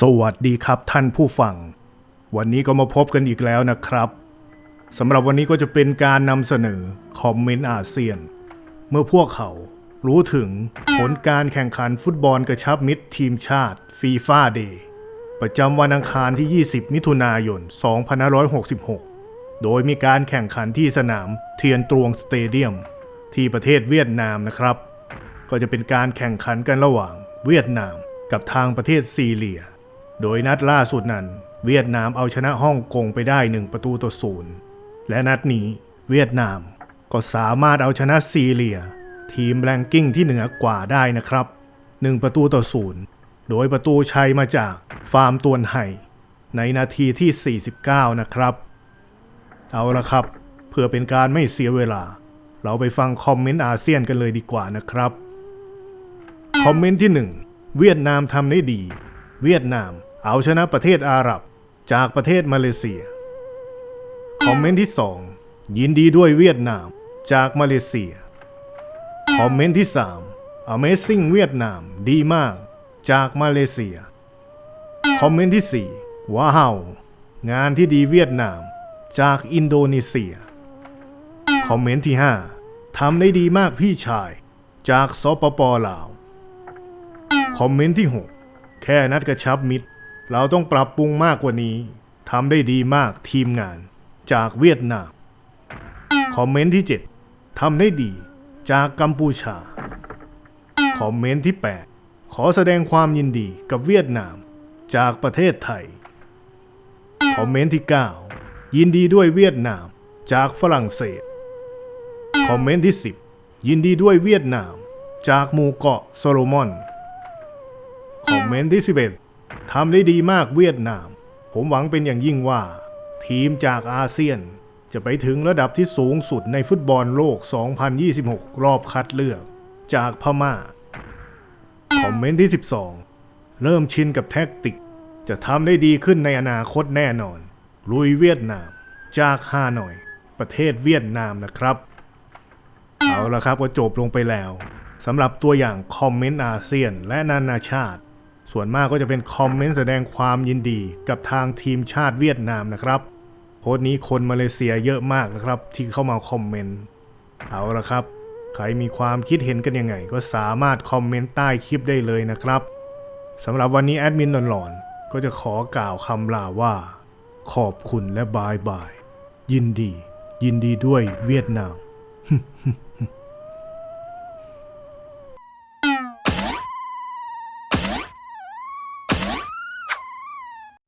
สวัสดีครับท่านผู้ฟัง วันนี้ก็มาพบกันอีกแล้วนะครับสำหรับวันนี้ก็จะเป็นการนำเสนอคอมเมนต์อาเซียน เมื่อพวกเขารู้ถึงผลการแข่งขันฟุตบอลกระชับมิตรทีมชาติฟีฟ่าเดย์ประจำวันอังคารที่ 20 มิถุนายน 2566 โดยมีการแข่งขันที่สนามเทียนตรวงสเตเดียม ที่ประเทศเวียดนามนะครับ ก็จะเป็นการแข่งขันกันระหว่างเวียดนามกับทางประเทศซีเรีย โดยนัดล่าสุดนั้น เวียดนามเอาชนะฮ่องกงไปได้ 1 ประตูต่อศูนย์และนัดนี้เวียดนามก็สามารถเอาชนะซีเรีย ทีมแรงกิ้งที่เหนือกว่าได้นะครับ 1 ประตูต่อศูนย์โดยประตูชัยมาจากฟาร์มตวนไห่ในนาทีที่ 49 นะครับ เอาละครับ เพื่อเป็นการไม่เสียเวลา เราไปฟังคอมเมนต์อาเซียนกันเลยดีกว่านะครับ คอมเมนต์ที่ 1 เวียดนามทำได้ดี เวียดนาม เอาชนะประเทศอาหรับจากประเทศมาเลเซีย คอมเมนต์ที่ 2 ยินดีด้วยเวียดนามจากมาเลเซีย คอมเมนต์ที่ 3 Amazing เวียดนามดีมาก จากมาเลเซีย คอมเมนต์ที่ 4 ว้าว งานที่ดีเวียดนาม จากอินโดนีเซีย คอมเมนต์ที่ 5 ทำได้ดีมากพี่ชาย จากสปปลาว คอมเมนต์ที่ 6 แค่นัดกระชับมิตร เราต้องปรับปรุงมากกว่านี้ทำได้ดีมากทีมงาน จากเวียดนาม คอมเมนต์ที่ 7ทำได้ดี จากกัมพูชา คอมเมนต์ที่ 8 ขอแสดงความยินดีกับเวียดนาม จากประเทศไทย คอมเมนต์ที่ 9 ยินดีด้วยเวียดนาม จากฝรั่งเศส คอมเมนต์ที่ 10 ยินดีด้วยเวียดนาม จากหมู่เกาะโซโลมอน คอมเมนต์ที่ 11 ทำได้ดีมากเวียดนาม ผมหวังเป็นอย่างยิ่งว่า ทีมจากอาเซียนจะไปถึงระดับที่สูงสุดในฟุตบอลโลก 2026 รอบคัดเลือก จากพม่า คอมเมนต์ที่ 12 เริ่มชินกับแท็กติก จะทำได้ดีขึ้นในอนาคตแน่นอน ลุยเวียดนาม จากฮานอย ประเทศเวียดนามนะครับ เอาละครับก็จบลงไปแล้วสำหรับตัวอย่างคอมเมนต์อาเซียนและนานาชาติ ส่วนมากก็จะเป็นคอมเมนต์แสดงความยินดีกับทางทีมชาติเวียดนามนะครับ โพสต์นี้คนมาเลเซียเยอะมากนะครับ ที่เข้ามาคอมเมนต์เอาละครับ ใครมีความคิดเห็นกันยังไง ก็สามารถคอมเมนต์ใต้คลิปได้เลยนะครับสำหรับวันนี้แอดมินหลอนๆ ก็จะขอกล่าวคำลาว่า ขอบคุณและบายบาย ยินดี ยินดีด้วยเวียดนาม